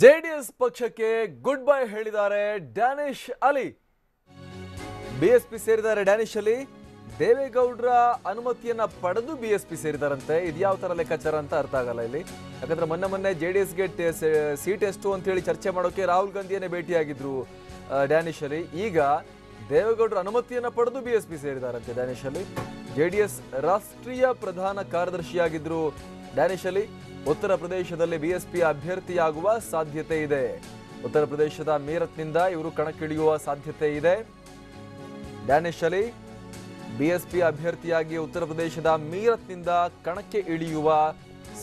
JDS ಪಕ್ಷಕ್ಕೆ goodbye ಹೇಳಿದ್ದಾರೆ Danish Ali. BSP ಸೇರಿದ್ದಾರೆ ಡ್ಯಾನಿಶ್ ಅಲಿ. ದೇವೇಗೌಡರ ಅನುಮತಿಯನ್ನ ಪಡೆದು ಬಿಎಸ್ಪಿ ಸೇರಿದಾರಂತೆ. ಇದ್ಯಾವ ತರ ಲೆಕ್ಕಾಚಾರ ಅಂತ ಅರ್ಥ ಆಗಲ್ಲ ಇಲ್ಲಿ. ಯಾಕಂದ್ರೆ ಮೊನ್ನೆ ಮೊನ್ನೆ ಜೆಡಿಎಸ್ಗೆ ಸೀಟ್ ಎಷ್ಟು ಅಂತ ಹೇಳಿ ಚರ್ಚೆ ಮಾಡೋಕೆ ರಾಹುಲ್ ಗಾಂಧಿಯನ್ನೇ ಭೇಟಿಯಾಗಿದ್ರು ಡ್ಯಾನಿಶ್ ಅಲಿ. ಈಗ ದೇವೇಗೌಡರ ಅನುಮತಿಯನ್ನ ಪಡೆದು ಬಿಎಸ್ಪಿ ಸೇರಿದಾರಂತೆ ಡ್ಯಾನಿಶ್ ಅಲಿ. ಜೆಡಿಎಸ್ ರಾಷ್ಟ್ರೀಯ ಪ್ರಧಾನ ಕಾರ್ಯದರ್ಶಿಯಾಗಿದ್ರು ಡ್ಯಾನಿಶ್ ಅಲಿ. ಉತ್ತರ ಪ್ರದೇಶದಲ್ಲಿ ಬಿಎಸ್ಪಿ ಅಭ್ಯರ್ಥಿಯಾಗುವ ಸಾಧ್ಯತೆ ಇದೆ. ಉತ್ತರ ಪ್ರದೇಶದ ಮೀರತ್ನಿಂದ ಇವರು ಕಣಕ್ಕಿಳಿಯುವ ಸಾಧ್ಯತೆ ಇದೆ. ಡ್ಯಾನಿಶ್ ಅಲಿ, ಬಿಎಸ್ಪಿ ಅಭ್ಯರ್ಥಿಯಾಗಿ ಉತ್ತರ ಪ್ರದೇಶದ ಮೀರತ್ನಿಂದ ಕಣಕ್ಕೆ ಇಳಿಯುವ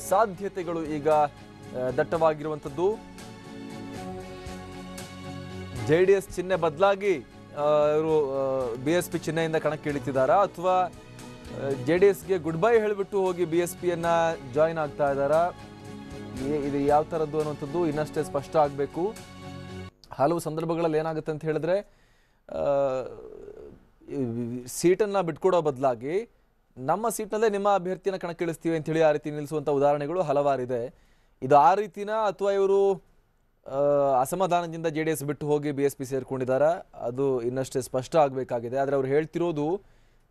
ಸಾಧ್ಯತೆಗಳು ಈಗ ದಟ್ಟವಾಗಿರುವಂಥದ್ದು. ಜೆ ಡಿ ಎಸ್ ಚಿಹ್ನೆ ಬದಲಾಗಿ ಇವರು ಬಿ ಎಸ್ ಪಿ ಚಿಹ್ನೆಯಿಂದ ಕಣಕ್ಕೆ ಇಳಿತಿದ್ದಾರಾ ಅಥವಾ ಜೆ ಡಿ ಎಸ್ಗೆ ಗುಡ್ ಬೈ ಹೇಳಿಬಿಟ್ಟು ಹೋಗಿ ಬಿ ಎಸ್ ಪಿಯನ್ನು ಜಾಯಿನ್ ಆಗ್ತಾ ಇದ್ದಾರಾ? ಇದು ಯಾವ ಥರದ್ದು ಅನ್ನುವಂಥದ್ದು ಇನ್ನಷ್ಟೇ ಸ್ಪಷ್ಟ ಆಗಬೇಕು. ಹಲವು ಸಂದರ್ಭಗಳಲ್ಲಿ ಏನಾಗುತ್ತೆ ಅಂತ ಹೇಳಿದ್ರೆ ಸೀಟನ್ನ ಬಿಟ್ಕೊಡೋ ಬದಲಾಗಿ ನಮ್ಮ ಸೀಟ್ನಲ್ಲೇ ನಿಮ್ಮ ಅಭ್ಯರ್ಥಿನ ಕಣಕ್ಕಿಳಿಸ್ತೀವಿ ಅಂತೇಳಿ ಆ ರೀತಿ ನಿಲ್ಲಿಸುವಂಥ ಉದಾಹರಣೆಗಳು ಹಲವಾರಿದೆ. ಇದು ಆ ರೀತಿನ ಅಥವಾ ಇವರು ಅಸಮಾಧಾನದಿಂದ ಜೆ ಡಿ ಎಸ್ ಬಿಟ್ಟು ಹೋಗಿ ಬಿ ಎಸ್ ಪಿ ಸೇರ್ಕೊಂಡಿದ್ದಾರೆ? ಅದು ಇನ್ನಷ್ಟೇ ಸ್ಪಷ್ಟ ಆಗಬೇಕಾಗಿದೆ. ಆದರೆ ಅವ್ರು ಹೇಳ್ತಿರೋದು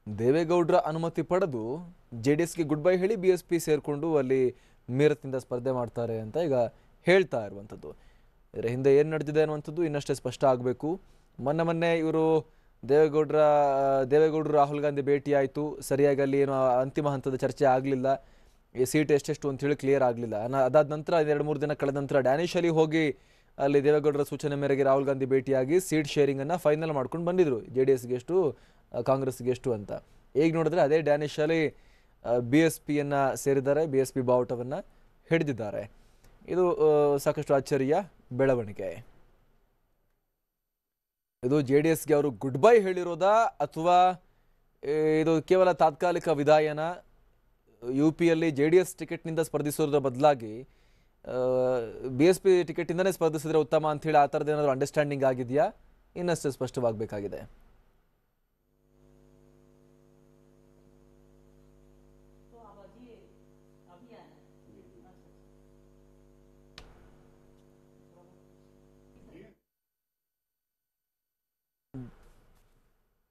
ದೇವೇಗೌಡರ ಅನುಮತಿ ಪಡೆದು ಜೆ ಡಿ ಎಸ್ಗೆ ಗುಡ್ ಬೈ ಹೇಳಿ ಬಿ ಎಸ್ ಪಿ ಸೇರಿಕೊಂಡು ಅಲ್ಲಿ ಮೀರತ್ನಿಂದ ಸ್ಪರ್ಧೆ ಮಾಡ್ತಾರೆ ಅಂತ ಈಗ ಹೇಳ್ತಾ ಇರುವಂಥದ್ದು. ಇದರ ಹಿಂದೆ ಏನು ನಡೆದಿದೆ ಅನ್ನುವಂಥದ್ದು ಇನ್ನಷ್ಟೇ ಸ್ಪಷ್ಟ ಆಗಬೇಕು. ಮೊನ್ನೆ ಮೊನ್ನೆ ಇವರು ದೇವೇಗೌಡರ, ದೇವೇಗೌಡರು ರಾಹುಲ್ ಗಾಂಧಿ ಭೇಟಿ ಆಯಿತು. ಸರಿಯಾಗಿ ಅಲ್ಲಿ ಏನು ಅಂತಿಮ ಹಂತದ ಚರ್ಚೆ ಆಗಲಿಲ್ಲ. ಈ ಸೀಟ್ ಎಷ್ಟೆಷ್ಟು ಅಂತೇಳಿ ಕ್ಲಿಯರ್ ಆಗಲಿಲ್ಲ. ಅದಾದ ನಂತರ ಎರಡು ಮೂರು ದಿನ ಕಳೆದ ನಂತರ ಡ್ಯಾನಿಶ್ ಅಲ್ಲಿ ಹೋಗಿ ಅಲ್ಲಿ ದೇವೇಗೌಡರ ಸೂಚನೆ ಮೇರೆಗೆ ರಾಹುಲ್ ಗಾಂಧಿ ಭೇಟಿಯಾಗಿ ಸೀಟ್ ಶೇರಿಂಗನ್ನು ಫೈನಲ್ ಮಾಡ್ಕೊಂಡು ಬಂದಿದ್ರು. ಜೆ ಡಿ ಎಸ್ಗೆ ಎಷ್ಟು ಕಾಂಗ್ರೆಸ್ಗೆ ಎಷ್ಟು ಅಂತ. ಈಗ ನೋಡಿದ್ರೆ ಅದೇ ಡ್ಯಾನಿಶ್ ಅಲ್ಲಿ ಬಿ ಎಸ್ ಪಿಯನ್ನು ಸೇರಿದ್ದಾರೆ ಬಿ ಎಸ್ ಪಿ ಬಾವುಟವನ್ನು ಹಿಡಿದಿದ್ದಾರೆ. ಇದು ಸಾಕಷ್ಟು ಆಶ್ಚರ್ಯ, ಬೆಳವಣಿಗೆ. ಇದು ಜೆ ಡಿ ಎಸ್ಗೆ ಅವರು ಗುಡ್ ಬೈ ಹೇಳಿರೋದಾ ಅಥವಾ ಇದು ಕೇವಲ ತಾತ್ಕಾಲಿಕ ವಿದಾಯನ? ಯು ಪಿಯಲ್ಲಿ ಜೆ ಡಿ ಎಸ್ ಟಿಕೆಟ್ನಿಂದ ಸ್ಪರ್ಧಿಸೋದ್ರ ಬದಲಾಗಿ ಬಿ ಎಸ್ ಪಿ ಟಿಕೆಟಿಂದನೇ ಸ್ಪರ್ಧಿಸಿದ್ರೆ ಉತ್ತಮ ಅಂತ ಹೇಳಿ ಆ ಥರದ ಏನಾದರೂ ಅಂಡರ್ಸ್ಟ್ಯಾಂಡಿಂಗ್ ಆಗಿದೆಯಾ? ಇನ್ನಷ್ಟು ಸ್ಪಷ್ಟವಾಗಬೇಕಾಗಿದೆ.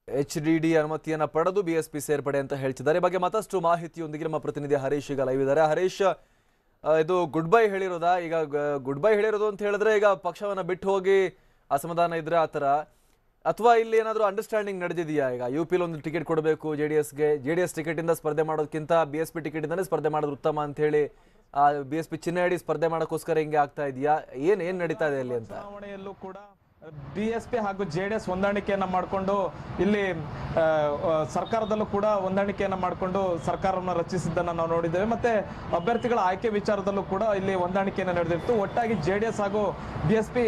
ಎಚ್ ಡಿ ಡಿ ಅನುಮತಿಯನ್ನ ಪಡೆದು ಬಿಎಸ್ಪಿ ಎಸ್ ಸೇರ್ಪಡೆ ಅಂತ ಹೇಳ್ತಿದ್ದಾರೆ. ಬಗ್ಗೆ ಮತ್ತಷ್ಟು ಮಾಹಿತಿಯೊಂದಿಗೆ ನಮ್ಮ ಪ್ರತಿನಿಧಿ ಹರೀಶ್ ಈಗ ಲೈವ್ ಇದ್ದಾರೆ. ಹರೀಶ್ ಇದು ಗುಡ್ ಬೈ ಹೇಳಿರೋದಾ? ಈಗ ಗುಡ್ ಬೈ ಹೇಳಿರೋದು ಅಂತ ಹೇಳಿದ್ರೆ ಈಗ ಪಕ್ಷವನ್ನ ಬಿಟ್ಟು ಹೋಗಿ ಅಸಮಾಧಾನ ಇದ್ರೆ ಆತರ ಅಥವಾ ಇಲ್ಲಿ ಏನಾದರೂ ಅಂಡರ್ಸ್ಟ್ಯಾಂಡಿಂಗ್ ನಡೆದಿದೆಯಾ ಈಗ? ಯು ಪಿಲಿ ಒಂದು ಟಿಕೆಟ್ ಕೊಡಬೇಕು ಜೆ ಡಿ ಎಸ್ಗೆ ಜೆ ಡಿ ಎಸ್ ಟಿಕೆಟಿಂದ ಸ್ಪರ್ಧೆ ಮಾಡೋದಕ್ಕಿಂತ ಬಿ ಎಸ್ ಪಿ ಟಿಕೆಟಿಂದಲೇ ಸ್ಪರ್ಧೆ ಮಾಡೋದು ಉತ್ತಮ ಅಂತ ಹೇಳಿ ಬಿ ಎಸ್ ಪಿ ಚಿನ್ನ ಸ್ಪರ್ಧೆ ಮಾಡೋಕ್ಕೋಸ್ಕರ ಹಿಂಗೆ ಆಗ್ತಾ ಇದೆಯಾ? ಏನು ಏನು ನಡೀತಾ ಇದೆ ಅಲ್ಲಿ ಅಂತ? ಚುನಾವಣೆಯಲ್ಲೂ ಕೂಡ ಬಿ ಎಸ್ ಪಿ ಹಾಗೂ ಜೆ ಡಿ ಎಸ್ ಹೊಂದಾಣಿಕೆಯನ್ನು ಮಾಡಿಕೊಂಡು ಇಲ್ಲಿ ಸರ್ಕಾರದಲ್ಲೂ ಕೂಡ ಹೊಂದಾಣಿಕೆಯನ್ನು ಮಾಡಿಕೊಂಡು ಸರ್ಕಾರವನ್ನು ರಚಿಸಿದ್ದನ್ನು ನಾವು ನೋಡಿದ್ದೇವೆ. ಮತ್ತೆ ಅಭ್ಯರ್ಥಿಗಳ ಆಯ್ಕೆ ವಿಚಾರದಲ್ಲೂ ಕೂಡ ಇಲ್ಲಿ ಹೊಂದಾಣಿಕೆಯನ್ನು ನಡೆದಿತ್ತು. ಒಟ್ಟಾಗಿ ಜೆ ಡಿ ಎಸ್ ಹಾಗೂ ಬಿ ಎಸ್ ಪಿ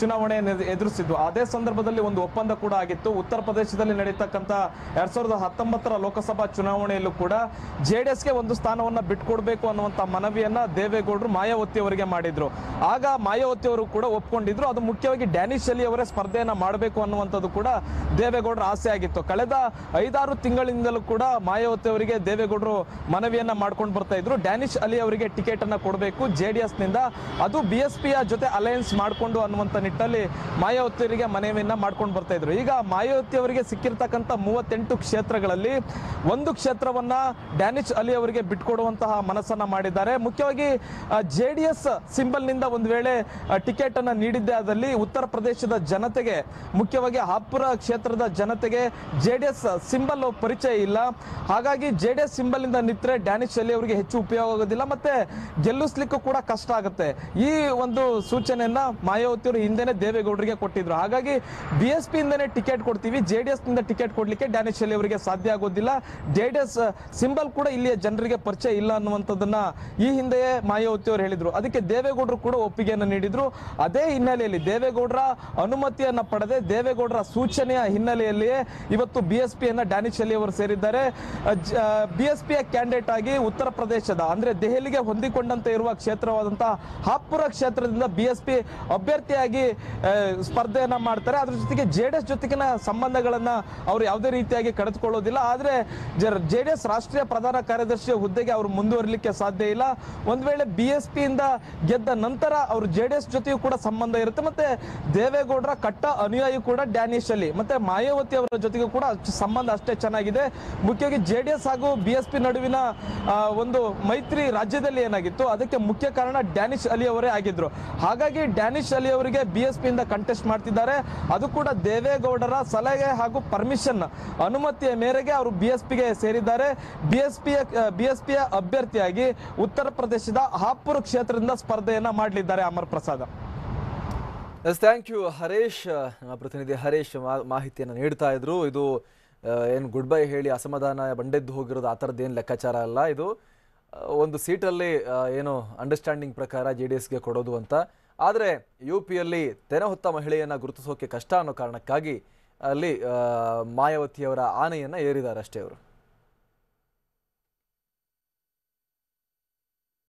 ಚುನಾವಣೆಯನ್ನು ಎದ್- ಎದುರಿಸಿದ್ವು ಅದೇ ಸಂದರ್ಭದಲ್ಲಿ ಒಂದು ಒಪ್ಪಂದ ಕೂಡ ಆಗಿತ್ತು. ಉತ್ತರ ಪ್ರದೇಶದಲ್ಲಿ ನಡೀತಕ್ಕಂಥ ಎರಡ್ ಸಾವಿರದ ಹತ್ತೊಂಬತ್ತರ ಲೋಕಸಭಾ ಚುನಾವಣೆಯಲ್ಲೂ ಕೂಡ ಜೆ ಡಿ ಎಸ್ಗೆ ಒಂದು ಸ್ಥಾನವನ್ನ ಬಿಟ್ಕೊಡ್ಬೇಕು ಅನ್ನುವಂತ ಮನವಿಯನ್ನ ದೇವೇಗೌಡರು ಮಾಯಾವತಿ ಅವರಿಗೆ ಮಾಡಿದ್ರು. ಆಗ ಮಾಯಾವತಿ ಅವರು ಕೂಡ ಒಪ್ಕೊಂಡಿದ್ರು. ಅದು ಮುಖ್ಯವಾಗಿ ಡ್ಯಾನಿಶ್ ಅಲಿ ಅವರೇ ಸ್ಪರ್ಧೆಯನ್ನ ಮಾಡಬೇಕು ಅನ್ನುವಂಥದ್ದು ಕೂಡ ದೇವೇಗೌಡರ ಆಸೆ ಆಗಿತ್ತು. ಕಳೆದ ಐದಾರು ತಿಂಗಳಿಂದಲೂ ಕೂಡ ಮಾಯಾವತಿ ಅವರಿಗೆ ದೇವೇಗೌಡರು ಮನವಿಯನ್ನ ಮಾಡ್ಕೊಂಡು ಬರ್ತಾ ಇದ್ರು. ಡ್ಯಾನಿಶ್ ಅಲಿ ಅವರಿಗೆ ಟಿಕೆಟ್ ಅನ್ನ ಕೊಡಬೇಕು ಜೆ ಡಿ ಎಸ್ನಿಂದ ಅದು ಬಿ ಎಸ್ ಪಿಯ ಜೊತೆ ಅಲಯನ್ಸ್ ಮಾಡಿಕೊಂಡು ಅನ್ನುವಂಥ ನಿಟ್ಟಲ್ಲಿ ಮಾಯಾವತಿ ಅವರಿಗೆ ಮನವಿಯನ್ನ ಮಾಡ್ಕೊಂಡು ಬರ್ತಾ ಇದ್ರು. ಈಗ ಮಾಯಾವತಿ ಅವರಿಗೆ ಸಿಕ್ಕಿರ್ತಕ್ಕಂಥ ಮೂವತ್ತೆಂಟು ಕ್ಷೇತ್ರಗಳಲ್ಲಿ ಒಂದು ಕ್ಷೇತ್ರವನ್ನ ಡ್ಯಾನಿಶ್ ಅಲಿ ಅವರಿಗೆ ಬಿಟ್ಕೊಡುವಂತಹ ಮನಸ್ಸನ್ನ ಮಾಡಿದ್ದಾರೆ. ಮುಖ್ಯವಾಗಿ ಜೆ ಡಿ ಎಸ್ ಸಿಂಬಲ್ನಿಂದ ಒಂದು ವೇಳೆ ಟಿಕೆಟ್ ಅನ್ನ ನೀಡಿದ್ದೇ ಆದಲ್ಲಿ ಉತ್ತರ ಪ್ರದೇಶದ ಜನತೆಗೆ, ಮುಖ್ಯವಾಗಿ ಹಾಪುರ ಕ್ಷೇತ್ರದ ಜನತೆಗೆ ಜೆ ಡಿ ಎಸ್ ಸಿಂಬಲ್ ಪರಿಚಯ ಇಲ್ಲ. ಹಾಗಾಗಿ ಜೆ ಡಿ ಎಸ್ ಸಿಂಬಲ್ ಇಂದ ನಿಂತರೆ ಡ್ಯಾನಿಶ್ ಶೆಲ್ಲಿ ಅವರಿಗೆ ಹೆಚ್ಚು ಉಪಯೋಗ ಆಗೋದಿಲ್ಲ, ಮತ್ತೆ ಗೆಲ್ಲಿಸ್ಲಿಕ್ಕೂ ಕೂಡ ಕಷ್ಟ ಆಗುತ್ತೆ. ಈ ಒಂದು ಸೂಚನೆಯನ್ನ ಮಾಯಾವತಿ ಅವರು ಹಿಂದೆನೆ ದೇವೇಗೌಡರಿಗೆ ಕೊಟ್ಟಿದ್ರು. ಹಾಗಾಗಿ ಬಿ ಎಸ್ ಪಿ ಇಂದನೇ ಟಿಕೆಟ್ ಕೊಡ್ತೀವಿ ಜೆ ಡಿ ಎಸ್ನಿಂದ ಟಿಕೆಟ್ ಕೊಡ್ಲಿಕ್ಕೆ ಡ್ಯಾನಿಶ್ ಶೆಲ್ಲಿ ಅವರಿಗೆ ಸಾಧ್ಯ ಆಗೋದಿಲ್ಲ. ಜೆ ಡಿ ಎಸ್ ಸಿಂಬಲ್ ಕೂಡ ಇಲ್ಲಿಯ ಜನರಿಗೆ ಪರಿಚಯ ಇಲ್ಲ ಅನ್ನುವಂಥದ್ದನ್ನ ಈ ಹಿಂದೆಯೇ ಮಾಯಾವತಿ ಅವರು ಹೇಳಿದ್ರು. ಅದಕ್ಕೆ ದೇವೇಗೌಡರು ಕೂಡ ಒಪ್ಪಿಗೆಯನ್ನು ನೀಡಿದ್ರು. ಅದೇ ಹಿನ್ನೆಲೆಯಲ್ಲಿ ದೇವೇಗೌಡರ ದೇವೇಗೌಡರ ಅನುಮತಿಯನ್ನ ಪಡೆದೆ ದೇವೇಗೌಡರ ಸೂಚನೆಯ ಹಿನ್ನೆಲೆಯಲ್ಲಿಯೇ ಇವತ್ತು ಬಿ ಎಸ್ ಪಿಯನ್ನ ಡ್ಯಾನಿಶ್ ಅಲಿ ಅವರು ಸೇರಿದ್ದಾರೆ. ಬಿ ಎಸ್ ಪಿಯ ಕ್ಯಾಂಡಿಡೇಟ್ ಆಗಿ ಉತ್ತರ ಪ್ರದೇಶದ, ಅಂದ್ರೆ ದೆಹಲಿಗೆ ಹೊಂದಿಕೊಂಡಂತೆ ಇರುವ ಕ್ಷೇತ್ರವಾದಂತಹ ಹಾಪುರ ಕ್ಷೇತ್ರದಿಂದ ಬಿ ಎಸ್ ಪಿ ಅಭ್ಯರ್ಥಿಯಾಗಿ ಸ್ಪರ್ಧೆಯನ್ನ ಮಾಡ್ತಾರೆ. ಅದ್ರ ಜೊತೆಗೆ ಜೆ ಡಿ ಎಸ್ ಜೊತೆಗಿನ ಸಂಬಂಧಗಳನ್ನ ಅವರು ಯಾವುದೇ ರೀತಿಯಾಗಿ ಕಳೆದುಕೊಳ್ಳೋದಿಲ್ಲ ಆದ್ರೆ ಜೆಡಿಎಸ್ ರಾಷ್ಟ್ರೀಯ ಪ್ರಧಾನ ಕಾರ್ಯದರ್ಶಿಯ ಹುದ್ದೆಗೆ ಅವರು ಮುಂದುವರಿಲಿಕ್ಕೆ ಸಾಧ್ಯ ಇಲ್ಲ. ಒಂದ್ ವೇಳೆ ಬಿ ಎಸ್ ಪಿಯಿಂದ ಗೆದ್ದ ನಂತರ ಅವರು ಜೆ ಡಿ ಎಸ್ ಜೊತೆಯೂ ಕೂಡ ಸಂಬಂಧ ಇರುತ್ತೆ. ಮತ್ತೆ ದೇವೇಗೌಡರ ಕಟ್ಟ ಅನುಯಾಯಿ ಕೂಡ ಡ್ಯಾನಿಶ್ ಅಲ್ಲಿ. ಮತ್ತೆ ಮಾಯಾವತಿ ಅವರ ಜೊತೆಗೂ ಕೂಡ ಸಂಬಂಧ ಅಷ್ಟೇ ಚೆನ್ನಾಗಿದೆ. ಮುಖ್ಯವಾಗಿ ಜೆ ಡಿ ಎಸ್ ಹಾಗೂ ಬಿ ಎಸ್ ಪಿ ನಡುವಿನ ಒಂದು ಮೈತ್ರಿ ರಾಜ್ಯದಲ್ಲಿ ಏನಾಗಿತ್ತು, ಅದಕ್ಕೆ ಮುಖ್ಯ ಕಾರಣ ಡ್ಯಾನಿಶ್ ಅಲಿ ಅವರೇ ಆಗಿದ್ರು. ಹಾಗಾಗಿ ಡ್ಯಾನಿಶ್ ಅಲಿ ಅವರಿಗೆ ಬಿ ಎಸ್ ಪಿಯಿಂದ ಕಂಟೆಸ್ಟ್ ಮಾಡ್ತಿದ್ದಾರೆ. ಅದು ಕೂಡ ದೇವೇಗೌಡರ ಸಲಹೆ ಹಾಗೂ ಪರ್ಮಿಷನ್ ಅನುಮತಿಯ ಮೇರೆಗೆ ಅವರು ಬಿ ಎಸ್ ಪಿಗೆ ಸೇರಿದ್ದಾರೆ. ಬಿ ಎಸ್ ಪಿಯ ಬಿ ಎಸ್ ಪಿಯ ಅಭ್ಯರ್ಥಿಯಾಗಿ ಉತ್ತರ ಪ್ರದೇಶದ ಹಾಪುರ್ ಕ್ಷೇತ್ರದಿಂದ ಸ್ಪರ್ಧೆಯನ್ನ ಮಾಡಲಿದ್ದಾರೆ ಅಮರ್ ಪ್ರಸಾದ್. ಥ್ಯಾಂಕ್ ಯು ಹರೇಶ್ ನಮ್ಮ ಪ್ರತಿನಿಧಿ ಹರೇಶ್ ಮಾಹಿತಿಯನ್ನು ನೀಡ್ತಾ ಇದ್ರು. ಇದು ಏನು ಗುಡ್ ಬೈ ಹೇಳಿ ಅಸಮಾಧಾನ ಬಂಡೆದ್ದು ಹೋಗಿರೋದು ಆ ಥರದ್ದು ಏನು ಲೆಕ್ಕಾಚಾರ ಅಲ್ಲ. ಇದು ಒಂದು ಸೀಟಲ್ಲಿ ಏನು ಅಂಡರ್ಸ್ಟ್ಯಾಂಡಿಂಗ್ ಪ್ರಕಾರ ಜೆ ಡಿ ಎಸ್ಗೆ ಕೊಡೋದು ಅಂತ. ಆದರೆ ಯು ಪಿಯಲ್ಲಿ ತೆನೆ ಹೊತ್ತ ಮಹಿಳೆಯನ್ನು ಗುರುತಿಸೋಕೆ ಕಷ್ಟ ಅನ್ನೋ ಕಾರಣಕ್ಕಾಗಿ ಅಲ್ಲಿ ಮಾಯಾವತಿಯವರ ಆನೆಯನ್ನು ಏರಿದ್ದಾರೆ ಅಷ್ಟೇ ಅವರು